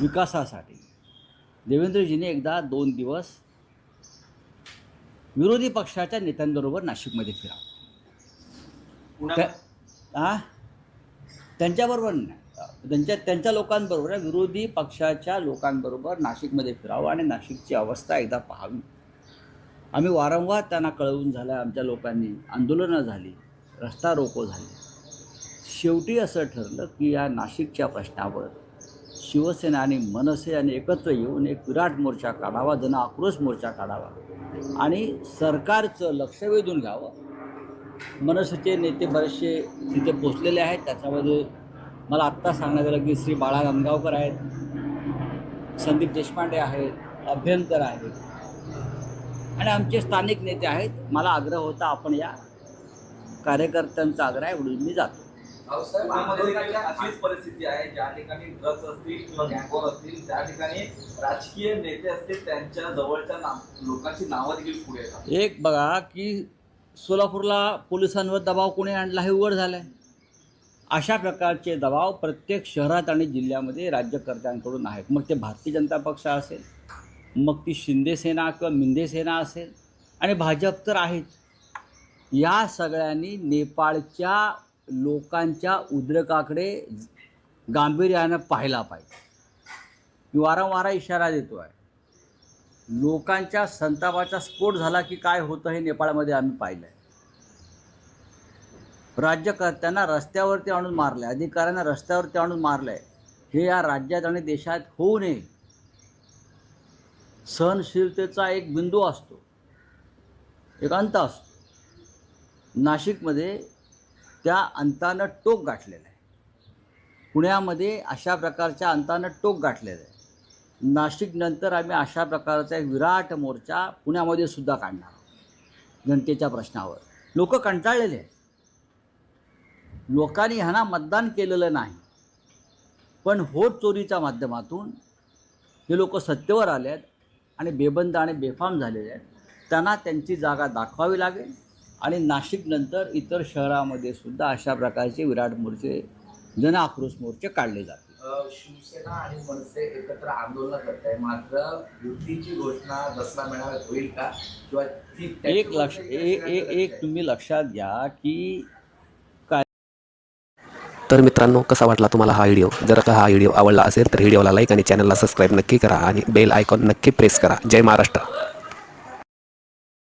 विकासासाठी. देवेंद्रजीने एकदा दोन दिवस विरोधी पक्षाच्या नेत्यांबरोबर नाशिकमध्ये फिरावं. त्या-? त्यांच्याबरोबर नाही. त्यांच्या त्यांच्या लोकांबरोबर विरोधी पक्षाच्या लोकांबरोबर नाशिकमध्ये फिरावं आणि नाशिकची अवस्था एकदा पाहावी. आम्ही वारंवार त्यांना कळवून झालं आमच्या लोकांनी आंदोलनं झाली रस्ता रोको झाले. शेवटी असं ठरलं की या नाशिकच्या प्रश्नावर शिवसेना आणि मनसे यांनी एकत्र येऊन एक विराट मोर्चा काढावा जन आक्रोश मोर्चा काढावा. आणि सरकारचं लक्ष वेधून घ्यावं. मनसेचे नेते बरेचसे तिथे पोचलेले आहेत. त्याच्यामध्ये मला आत्ता सांगण्यात आलं की श्री बाळा गंगावकर आहेत संदीप देशपांडे आहेत अभ्यंकर आहेत. आणि आमचे स्थानिक नेते आहेत. मला आग्रह होता आपण या कार्यकर्त्यांचा आग्रह आहे म्हणून मी जातो. अशीच परिस्थिती आहे ज्या ठिकाणी ड्रग्ज असतील किंवा गँगवॉर असतील त्या ठिकाणी राजकीय नेते असतील त्यांच्या जवळच्या नाव लोकांची नावं देखील पुढे येतात. एक बघा की सोलापूरला पोलिसांवर दबाव कोणी आणला हे उघड झालं आहे अशा प्रकारचे दबाव प्रत्येक शहरात आणि जिल्ह्यामध्ये राज्यकर्त्यांकडून आहेत. मग ते भारतीय जनता पक्ष असेल मग ती शिंदे सेना किंवा मिंदे सेना असेल आणि भाजप तर आहेच. या सगळ्यांनी नेपाळच्या लोकांच्या उद्रेकाकडे गांभीर्यानं पाहायला पाहिजे. मी वारंवार इशारा देतो आहे लोकांच्या संतापाचा स्फोट झाला की काय होतं हे नेपाळमध्ये आम्ही पाहिलं आहे राज्यकर्त्यांना रस्त्यावरती आणून मारलं आहे अधिकाऱ्यांना रस्त्यावरती आणून मारलं आहे हे या राज्यात आणि देशात होऊ नये. सहनशीलतेचा एक बिंदू असतो. एक अंत असतो. नाशिकमध्ये त्या अंतानं टोक गाठलेलं आहे. पुण्यामध्ये अशा प्रकारच्या अंतानं टोक गाठलेलं आहे. नाशिकनंतर आम्ही अशा प्रकारचा एक विराट मोर्चा पुण्यामध्ये सुद्धा काढणार आहोत जनतेच्या प्रश्नावर. लोक कंटाळलेले आहेत. लोकांनी ह्यांना मतदान केलेलं नाही. पण होट चोरीच्या माध्यमातून हे लोक सत्तेवर आले आहेत आणि बेबंद आणि बेफाम झालेले आहेत. त्यांना त्यांची जागा दाखवावी लागेल. आणि नाशिकनंतर इतर शहरामध्ये सुद्धा अशा प्रकारचे विराट मोर्चे जन आक्रोश मोर्चे काढले जातील अ, शिवसेना आणि मनसे एकत्र आंदोलन करत आहे मात्र युतीची घोषणा दसरा मेळाव्यात होईल का? किंवा ती एक लक्ष एक एक एक तुम्ही लक्षात घ्या की तर मित्रांनो कसा वाटला तुम्हाला हा व्हिडिओ? जर का हा व्हिडिओ आवडला असेल तर व्हिडिओला लाईक आणि चॅनलला सबस्क्राईब नक्की करा आणि बेल आयकॉन नक्की प्रेस करा. जय महाराष्ट्र.